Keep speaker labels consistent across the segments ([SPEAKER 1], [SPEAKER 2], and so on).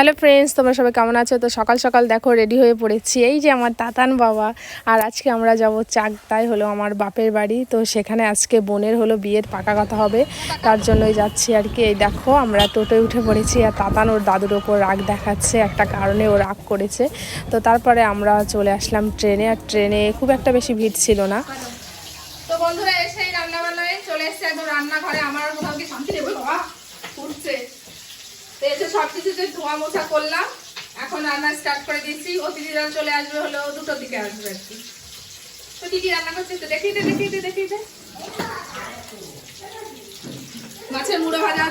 [SPEAKER 1] Hello friends তোমরা সবাই কেমন আছো? তো সকাল সকাল দেখো রেডি হয়ে পড়েছি। এই যে আমার তাতান বাবা, আর আজকে আমরা যাব চাকদায় হলো আমার বাপের বাড়ি। তো সেখানে আজকে বোনের হলো বিয়ের পাকা কথা হবে। তার জন্যই যাচ্ছি আর কি। এই দেখো, আমরা টোটোয় উঠে পড়েছি আর তাতান ওর দাদুর ওপর রাগ দেখাচ্ছে, একটা কারণে ও রাগ করেছে। তো তারপরে আমরা চলে আসলাম ট্রেনে। আর ট্রেনে খুব একটা বেশি ভিড় ছিল না। তো বন্ধুরা, এসেই রান্না বান্নায় চলে এসছে। একদম রান্নাঘরে। আমার কোথাও কি শান্তি নেই। বাবা, উঠছে। তো এই সব মোছা করলাম, এখন রান্না স্টার্ট করে অতিথিরা চলে আসবে হলো দুটোর দিকে আসবে আর কি। তো রান্না দেখিয়ে দে দে দে। মাছের মুড়ো ভাজা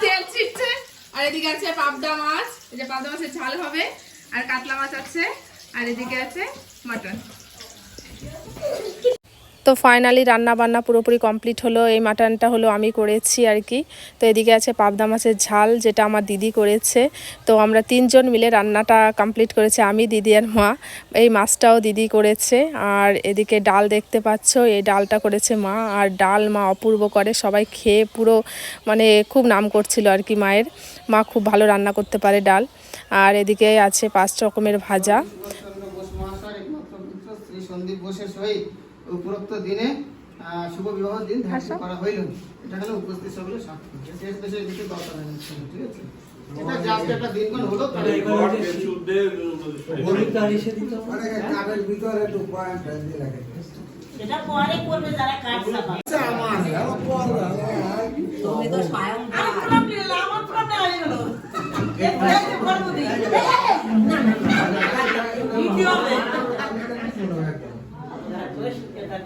[SPEAKER 1] তেল ছিটছে, আর এদিকে আছে পাবদা মাছ। এই যে পাবদা মাছের ঝাল হবে, আর কাতলা মাছ আছে, আর এদিকে আছে মাটন। তো ফাইনালি রান্না বান্না পুরোপুরি কমপ্লিট হলো। এই মাটনটা হলো আমি করেছি আর কি। তো এদিকে আছে পাবদা মাছের ঝাল, যেটা আমার দিদি করেছে। তো আমরা তিনজন মিলে রান্নাটা কমপ্লিট করেছে, আমি, দিদি আর মা। এই মাছটাও দিদি করেছে। আর এদিকে ডাল দেখতে পাচ্ছ, এই ডালটা করেছে মা। আর ডাল মা অপূর্ব করে, সবাই খেয়ে পুরো মানে খুব নাম করছিল আর কি মায়ের। মা খুব ভালো রান্না করতে পারে ডাল। আর এদিকে আছে পাঁচ রকমের ভাজা।
[SPEAKER 2] সন্দীপ সহিত উপরোক্ত দিনে শুভ বিবাহ দিন ধার্য করা হইল এটা হলো উপস্থিত সকলে সাক্ষী শেষ দেশের কিছু দরকার নেই, ঠিক আছে এটা জাস্ট একটা দিনক্ষণ হলো তাহলে
[SPEAKER 3] কাপের ভিতরে একটু পয়েন্ট দিয়ে রাখে
[SPEAKER 4] এটা পরে করবে যারা কাজ চাপা
[SPEAKER 3] আমার আমার
[SPEAKER 4] তুমি তো স্বয়ং আমার প্রবলেম আমার প্রবলেম হয়ে গেল করব দি না না কি হবে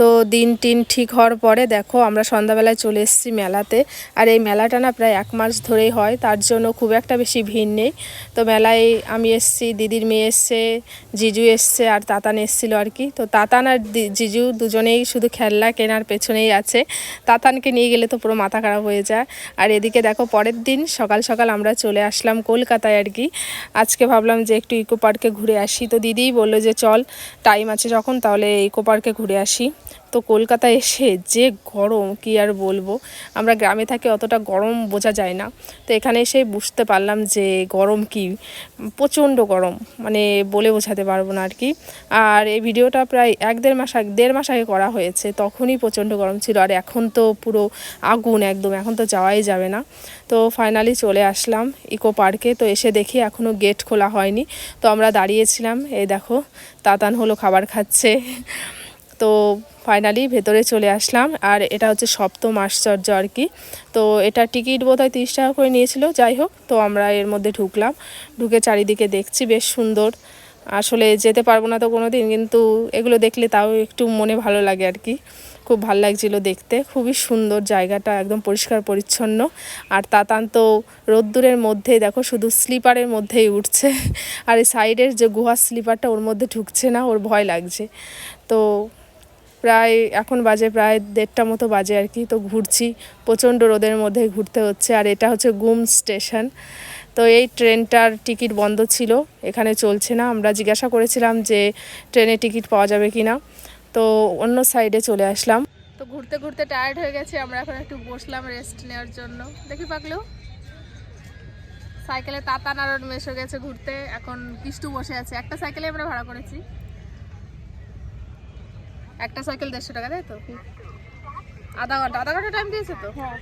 [SPEAKER 1] তো দিন টিন ঠিক হওয়ার পরে দেখো আমরা সন্ধ্যাবেলায় চলে এসেছি মেলাতে। আর এই মেলাটা না প্রায় এক মাস ধরেই হয়, তার জন্য খুব একটা বেশি ভিড় নেই। তো মেলায় আমি এসেছি, দিদির মেয়ে এসছে, জিজু এসছে আর তাতান এসছিল আর কি। তো তাতান আর জিজু দুজনেই শুধু খেলনা কেনার পেছনেই আছে। তাতানকে নিয়ে গেলে তো পুরো মাথা খারাপ হয়ে যায়। আর এদিকে দেখো পরের দিন সকাল সকাল আমরা চলে আসলাম কলকাতায় আর কি। আজকে ভাবলাম যে একটু ইকো পার্কে ঘুরে আসি। তো দিদিই বলল যে, চল টাইম আছে যখন, তাহলে ইকো পার্কে ঘুরে আসি। তো কলকাতায় এসে যে গরম, কি আর বলব? আমরা গ্রামে থাকি অতটা গরম বোঝা যায় না। তো এখানে এসে বুঝতে পারলাম যে গরম কি? প্রচণ্ড গরম মানে বলে বোঝাতে পারব না আর কি। আর এই ভিডিওটা প্রায় এক দেড় মাস আগে, দেড় মাস আগে করা হয়েছে, তখনই প্রচণ্ড গরম ছিল। আর এখন তো পুরো আগুন একদম, এখন তো যাওয়াই যাবে না। তো ফাইনালি চলে আসলাম ইকো পার্কে, তো এসে দেখি এখনও গেট খোলা হয়নি। তো আমরা দাঁড়িয়েছিলাম, এই দেখো, তাতান হলো খাবার খাচ্ছে। তো ফাইনালি ভেতরে চলে আসলাম। আর এটা হচ্ছে সপ্তম আশ্চর্য আর কি। তো এটা টিকিট বোধ হয় তিরিশ টাকা করে নিয়েছিল, যাই হোক। তো আমরা এর মধ্যে ঢুকলাম। ঢুকে চারিদিকে দেখছি, বেশ সুন্দর। আসলে যেতে পারব না তো কোনো দিন কিন্তু এগুলো দেখলে তাও একটু মনে ভালো লাগে আর কি। খুব ভালো লাগছিল দেখতে। খুবই সুন্দর জায়গাটা, একদম পরিষ্কার পরিচ্ছন্ন। আর তাতান তো রোদ্দুরের মধ্যেই, দেখো শুধু স্লিপারের মধ্যেই উঠছে। আর এই সাইডের যে গুহার স্লিপারটা ওর মধ্যে ঢুকছে না, ওর ভয় লাগছে। তো প্রায়, এখন বাজে প্রায় দেড়টা মতো বাজে আর কি, তো ঘুরছি। প্রচণ্ড রোদের মধ্যে ঘুরতে হচ্ছে, আর এটা হচ্ছে গুম স্টেশন। তো এই ট্রেনটার টিকিট বন্ধ ছিল, এখানে চলছে না। আমরা জিজ্ঞাসা করেছিলাম যে ট্রেনে টিকিট পাওয়া যাবে কি না, তো অন্য সাইডে চলে আসলাম। তো ঘুরতে ঘুরতে টায়ার্ড হয়ে গেছে, আমরা এখন একটু বসলাম রেস্ট নেওয়ার জন্য। দেখি পাকলো সাইকেলে তাতা নারণ এসে গেছে ঘুরতে, এখন কিষ্টু বসে আছে। একটা সাইকেলে আমরা ভাড়া করেছি। একটা সাইকেল দেড়শো টাকা তাই তো? আধা ঘণ্টা আধা ঘণ্টা টাইম দিয়েছে তো? হ্যাঁ।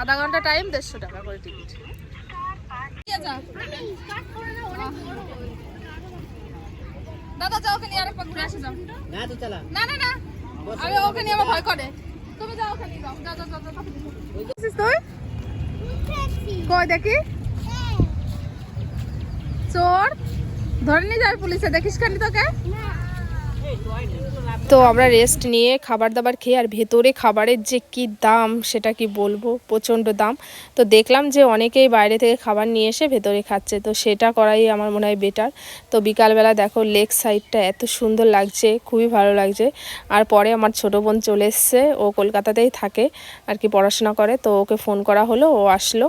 [SPEAKER 1] আধা ঘণ্টা টাইম দেড়শো টাকা করে টিকিট দাদা যাও ওখানে আর একবার ঘুরে আসে যাও।
[SPEAKER 4] না তো চালা।
[SPEAKER 1] না না না। আরে ওকে নিয়ে আমার ভয় করে। তুমি যাও ওখানে যাও। যাও যাও যাও যাও। তুই? কই দেখি? চোর। ধরে নিয়ে যাবে পুলিশে দেখিস খানি তোকে? তো আমরা রেস্ট নিয়ে খাবার দাবার খেয়ে আর ভেতরে খাবারের যে কি দাম, সেটা কি বলব? প্রচণ্ড দাম। তো দেখলাম যে অনেকেই বাইরে থেকে খাবার নিয়ে এসে ভেতরে খাচ্ছে। তো সেটা করাই আমার মনে হয় বেটার তো বিকালবেলা দেখো লেক সাইডটা এত সুন্দর লাগছে, খুবই ভালো লাগছে। আর পরে আমার ছোটো বোন চলে এসছে, ও কলকাতাতেই থাকে আর কি পড়াশোনা করে। তো ওকে ফোন করা হলো, ও আসলো।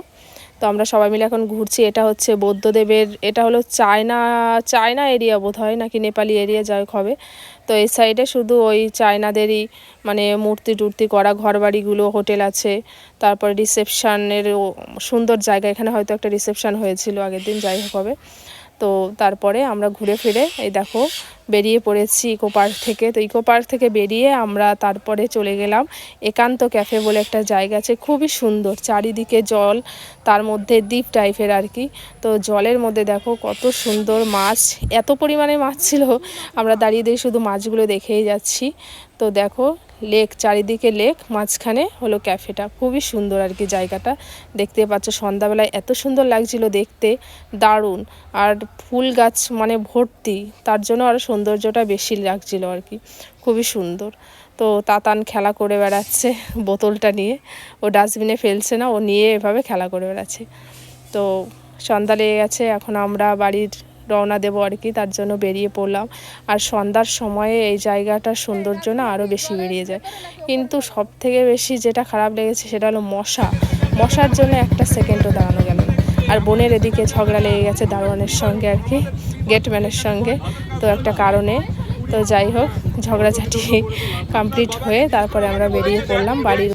[SPEAKER 1] তো আমরা সবাই মিলে এখন ঘুরছি। এটা হচ্ছে বৌদ্ধদেবের, এটা হলো চায়না চায়না এরিয়া বোধ হয় নাকি নেপালি এরিয়া, যাই হবে। তো এই সাইডে শুধু ওই চায়নাদেরই মানে মূর্তি টুর্তি করা, ঘরবাড়িগুলো, হোটেল আছে। তারপরে রিসেপশানের সুন্দর জায়গা, এখানে হয়তো একটা রিসেপশান হয়েছিল আগের দিন, যাই হোক হবে। তো তারপরে আমরা ঘুরে ফিরে, এই দেখো, বেরিয়ে পড়েছি ইকো পার্ক থেকে। তো ইকো পার্ক থেকে বেরিয়ে আমরা তারপরে চলে গেলাম একান্ত ক্যাফে বলে একটা জায়গা আছে, খুবই সুন্দর, চারিদিকে জল, তার মধ্যে দ্বীপ টাইপের আর কি। তো জলের মধ্যে দেখো কত সুন্দর মাছ, এত পরিমাণে মাছ ছিল, আমরা দাঁড়িয়ে দিয়ে শুধু মাছগুলো দেখেই যাচ্ছি। তো দেখো লেক, চারিদিকে লেক, মাঝখানে হলো ক্যাফেটা। খুবই সুন্দর আর কি জায়গাটা। দেখতে পাচ্ছ সন্ধ্যাবেলায় এত সুন্দর লাগছিল দেখতে। দারুণ। আর ফুল গাছ মানে ভর্তি, তার জন্য আরও সৌন্দর্যটা বেশি লাগছিল আর কি। খুবই সুন্দর। তো তাতান খেলা করে বেড়াচ্ছে বোতলটা নিয়ে। ও ডাস্টবিনে ফেলছে না, ও নিয়ে এভাবে খেলা করে বেড়াচ্ছে। তো সন্ধ্যা লেগে গেছে, এখন আমরা বাড়ির রওনা দেবো আর কি, তার জন্য বেরিয়ে পড়লাম। আর সন্ধ্যার সময়ে এই জায়গাটার সৌন্দর্য না আরও বেশি বেরিয়ে যায়। কিন্তু সব থেকে বেশি যেটা খারাপ লেগেছে সেটা হলো মশা। মশার জন্য একটা সেকেন্ডও দাঁড়ানো গেল আর বোনের এদিকে ঝগড়া লেগে গেছে দারোয়ানের সঙ্গে আর কি, গেটম্যানের সঙ্গে। তো একটা কারণে। তো যাই হোক, ঝগড়াঝাটি কমপ্লিট হয়ে তারপরে আমরা বেরিয়ে পড়লাম বাড়ির